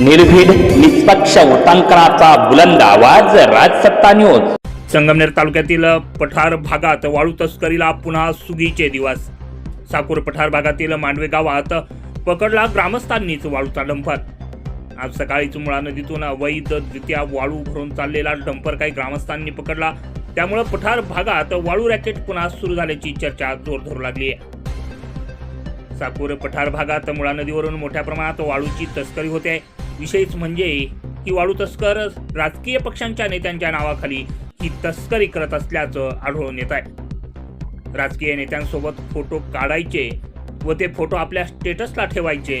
निर्भीड निष्पक्ष उटांकनाचा बुलंद आवाज राजसत्ता न्यूज संगमनेर तालुक्यातील पठार भागात वाळू तस्करीला पुन्हा सुगीचे दिवस. साकूर पठार भागातील मांडवे गावात पकडला ग्रामस्थांनीच वाळूचा डंपर. आज सकाळीच मुळा नदीतून अवैध द्वितीय वाळू भरून चाललेला डंपर काही ग्रामस्थांनी पकडला. त्यामुळे पठार भागात वाळू रॅकेट पुन्हा सुरू झाल्याची चर्चा जोर धरू लागली आहे. साकूर पठार भागात मुळा नदीवरून मोठ्या प्रमाणात वाळूची तस्करी होते. विशेष म्हणजे ही वाळू तस्कर राजकीय पक्षांच्या नेत्यांच्या नावाखाली ही तस्करी करत असल्याचं आढळून येत आहे. राजकीय नेत्यांसोबत फोटो काढायचे व ते फोटो आपल्या स्टेटसला ठेवायचे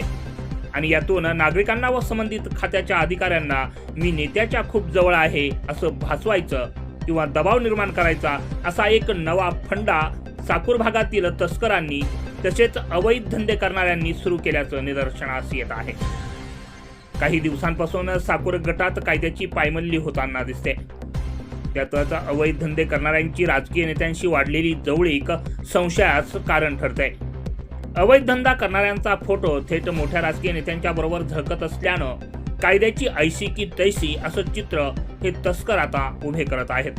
आणि यातून नागरिकांना व संबंधित खात्याच्या अधिकाऱ्यांना मी नेत्याच्या खूप जवळ आहे असं भासवायचं किंवा दबाव निर्माण करायचा असा एक नवा फंडा साकूर भागातील तस्करांनी तसेच अवैध धंदे करणाऱ्यांनी सुरू केल्याचं निदर्शनास येत आहे. काही दिवसांपासून साकूर गटात कायद्याची पायमल्ली होताना दिसते. त्यातच अवैध धंदे करणाऱ्यांची राजकीय नेत्यांशी वाढलेली जवळीक संशयास कारण ठरते अवैध धंदा करणाऱ्यांचा फोटो थेट मोठ्या राजकीय नेत्यांच्या बरोबर झळकत असल्यानं कायद्याची ऐशी की तैशी असं चित्र हे तस्कर आता उभे करत आहेत.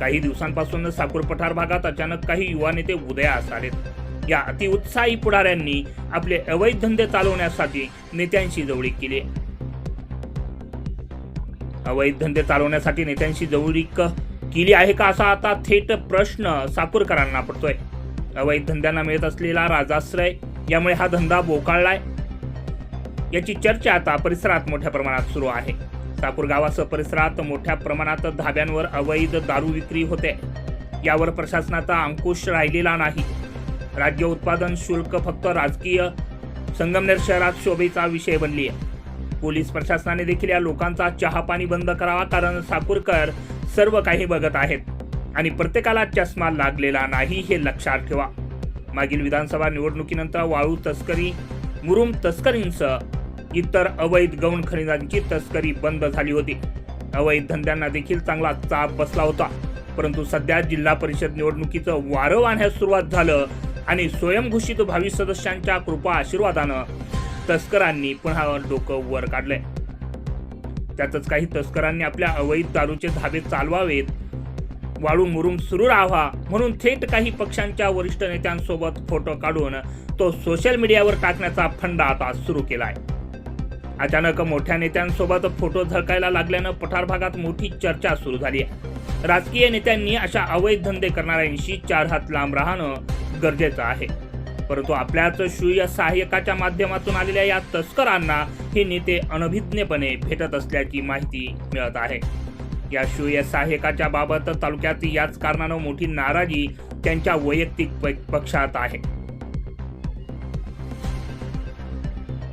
काही दिवसांपासून साकूर पठार भागात अचानक काही युवा नेते उदयास आलेत. या अतिउत्साही पुढाऱ्यांनी आपले अवैध धंदे चालवण्यासाठी नेत्यांशी जवळीक केली. अवैध धंदे चालवण्यासाठी नेत्यांशी जवळीक केली आहे का असा आता थेट प्रश्न साकूरकरांना पडतोय. अवैध धंद्यांना मिळत असलेला राजाश्रय यामुळे हा धंदा बोकाळलाय. याची चर्चा आता परिसरात मोठ्या प्रमाणात सुरू आहे. साकूर गावासह परिसरात मोठ्या प्रमाणात धाब्यांवर अवैध दारू विक्री होते. यावर प्रशासनाचा अंकुश राहिलेला नाही. राज्य उत्पादन शुल्क फक्त राजकीय संगमनेर शहरात शोभेचा विषय बनली आहे. पोलीस प्रशासनाने देखील या लोकांचा चहा पाणी बंद करावा कारण साकूरकर सर्व काही बघत आहेत आणि प्रत्येकाला चष्मा लागलेला नाही हे लक्षात ठेवा. मागील विधानसभा निवडणुकीनंतर वाळू तस्करी मुरुम तस्करींसह इतर अवैध गौण खनिजांची तस्करी बंद झाली होती. अवैध धंद्यांना देखील चांगला चाप बसला होता. परंतु सध्या जिल्हा परिषद निवडणुकीचं वारं वाहण्यास सुरुवात झालं आणि स्वयंघोषित भावी सदस्यांच्या कृपा आशीर्वादानं तस्करांनी पुन्हा डोकं वर काढलंय. त्यातच काही तस्करांनी आपल्या अवैध दारूचे धाबे चालवावेत वाळू मुरुम सुरू राहावा म्हणून थेट काही पक्षांच्या वरिष्ठ नेत्यांसोबत फोटो काढून तो सोशल मीडियावर टाकण्याचा फंडा आता सुरू केलाय. अचानक मोठ्या नेत्यांसोबत फोटो झळकायला लागल्यानं पठार भागात मोठी चर्चा सुरू झाली आहे राजकीय नेत्यांनी अशा अवैध धंदे करणाऱ्यांशी चार हात लांब राहणं गरजेचं आहे. परंतु आपल्याच सुय सहाय्यकाच्या माध्यमातून आलेल्या या तस्करांना हे नेते अनभिज्ञपणे भेटत असल्याची माहिती मिळत आहे. या सुय सहाय्यकाच्या बाबत तालुक्यात याच कारणानं मोठी नाराजी त्यांच्या वैयक्तिक प- पक्षात आहे.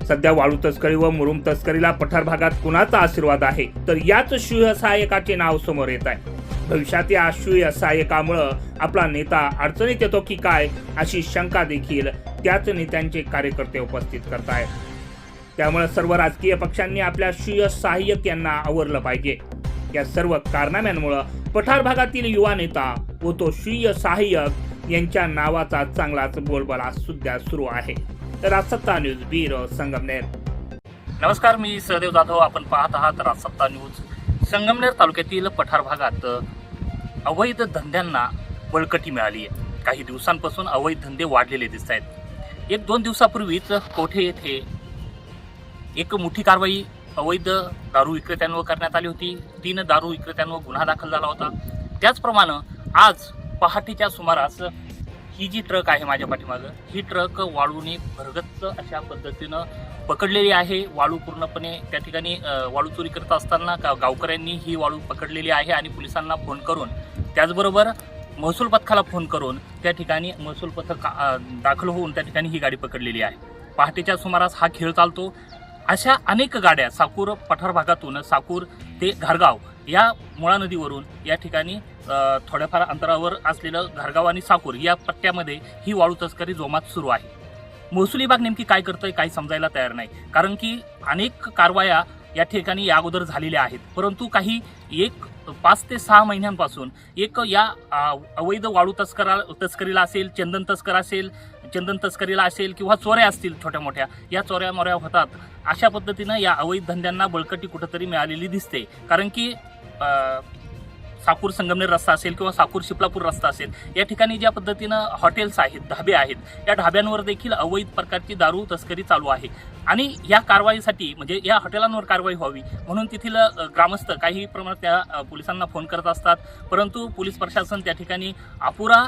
सध्या वाळू तस्करी व मुरुम तस्करीला पठार भागात कुणाचा आशीर्वाद आहे? तर याच शूय सहाय्यकाचे नाव समोर येत आहे. भविष्यात या शूय सहाय्यकामुळं आपला नेता अडचणीत येतो की काय अशी शंका देखील त्याच नेत्यांचे कार्यकर्ते उपस्थित करतायत. त्यामुळे सर्व राजकीय पक्षांनी आपल्या शूय सहाय्यक यांना आवरलं पाहिजे. या सर्व कारनाम्यांमुळं पठार भागातील युवा नेता व तो शूय सहाय्यक यांच्या नावाचा चांगलाच बोलबाला सुद्धा सुरू आहे. तर राजसत्ता न्यूज ब्युरो संगमनेर. नमस्कार मी सहदेव जाधव. आपण पाहत आहात राजसत्ता न्यूज. संगमनेर तालुक्यातील पठार भागात अवैध धंद्यांना बळकटी मिळाली आहे. काही दिवसांपासून अवैध धंदे वाढलेले दिसत आहेत. एक दोन दिवसापूर्वीच कोठे येथे एक मोठी कारवाई अवैध दारू विक्रेत्यांवर करण्यात आली होती. तीन दारू विक्रेत्यांवर गुन्हा दाखल झाला होता. त्याचप्रमाणे आज पहाटेच्या सुमारास ही जी ट्रक आहे माझ्या पाठीमागं ही ट्रक वाळूने भरगच्च अशा पद्धतीनं पकडलेली आहे. वाळू पूर्णपणे त्या ठिकाणी वाळू चोरी करत असताना का गावकऱ्यांनी ही वाळू पकडलेली आहे आणि पोलिसांना फोन करून त्याचबरोबर महसूल पथकाला फोन करून त्या ठिकाणी महसूल पथक दाखल होऊन त्या ठिकाणी ही गाडी पकडलेली आहे. पहाटेच्या सुमारास हा खेळ चालतो. अशा अनेक गाड्या साकूर पठार भागातून साकूर ते घारगाव या मुळा नदीवरून या ठिकाणी थोड्याफार अंतरावर असलेलं घरगाव आणि साकूर या पट्ट्यामध्ये ही वाळू तस्करी जोमात सुरू आहे. महसूल विभाग नेमकी काय करतोय काही समजायला तयार नाही. कारण की अनेक कारवाया या ठिकाणी या अगोदर झालेल्या आहेत. परंतु काही एक पाच ते सहा महिन्यांपासून एक या अवैध वाळू तस्करा तस्करीला असेल चंदन तस्कर असेल चंदन तस्करीला असेल किंवा चोऱ्या असतील छोट्या मोठ्या या चोऱ्या मोऱ्या होतात. अशा पद्धतीनं या अवैध धंद्यांना बळकटी कुठंतरी मिळालेली दिसते. कारण की uh, साकूर संगमनेर रस्ता असेल किंवा साकूर शिपलापूर रस्ता असेल या ठिकाणी ज्या पद्धतीनं हॉटेल्स आहेत ढाबे आहेत या ढाब्यांवर देखील अवैध प्रकारची दारू तस्करी चालू आहे. आणि या कारवाईसाठी म्हणजे या हॉटेलांवर कारवाई व्हावी म्हणून तेथील ग्रामस्थ काही प्रमाणात त्या पोलिसांना फोन करत असतात. परंतु पोलीस प्रशासन त्या ठिकाणी अपुरा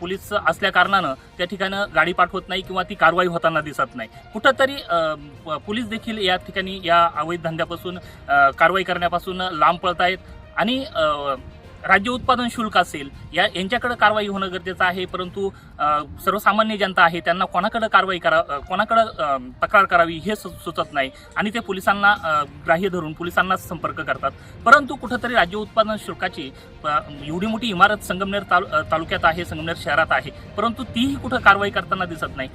पोलीस असल्या कारणानं त्या ठिकाणं गाडी पाठवत नाही किंवा ती कारवाई होताना दिसत नाही. कुठंतरी प- पोलीस देखील या ठिकाणी या अवैध धंद्यापासून कारवाई करण्यापासून लांब पळत आहेत आणि राज्य उत्पादन शुल्क असेल या यांच्याकडे कारवाई होणं गरजेचं आहे परंतु सर्वसामान्य जनता आहे त्यांना कोणाकडे कारवाई करा कोणाकडं कोणाकडे तक्रार करावी हे सु- सुचत नाही. आणि ते पोलिसांना ग्राह्य धरून पोलिसांनाच संपर्क करतात. परंतु कुठंतरी राज्य उत्पादन शुल्काची एवढी मोठी इमारत संगमनेर तालु तालुक्यात आहे संगमनेर शहरात आहे परंतु तीही कुठं कारवाई करताना दिसत नाही.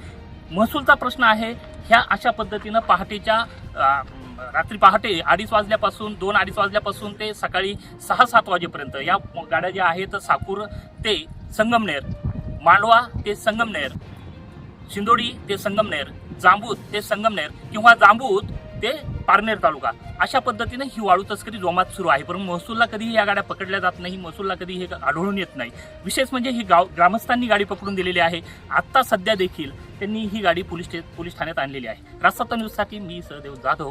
महसूलचा प्रश्न आहे ह्या अशा पद्धतीनं पहाटेच्या रात्री पहाटे अडीच वाजल्यापासून दोन अडीच वाजल्यापासून ते सकाळी सहा सात वाजेपर्यंत या गाड्या ज्या आहेत साकूर ते संगमनेर मांडवा ते संगमनेर शिंदोडी ते संगमनेर जांबूत ते संगमनेर किंवा जांबूत ते पारनेर तालुका. अशा पद्धतीने ही वाळू तस्करी जोमात सुरू आहे. पण महसूलला कधीही या गाड्या पकडल्या जात नाही महसूलला कधी हे आढळून येत नाही. विशेष म्हणजे ही गाव ग्रामस्थांनी गाडी पकडून दिलेली आहे. आत्ता सध्या देखील त्यांनी ही गाडी पोलीस पोलीस ठाण्यात आणलेली आहे. रास्ता न्यूजसाठी मी Sahadev Jadhav.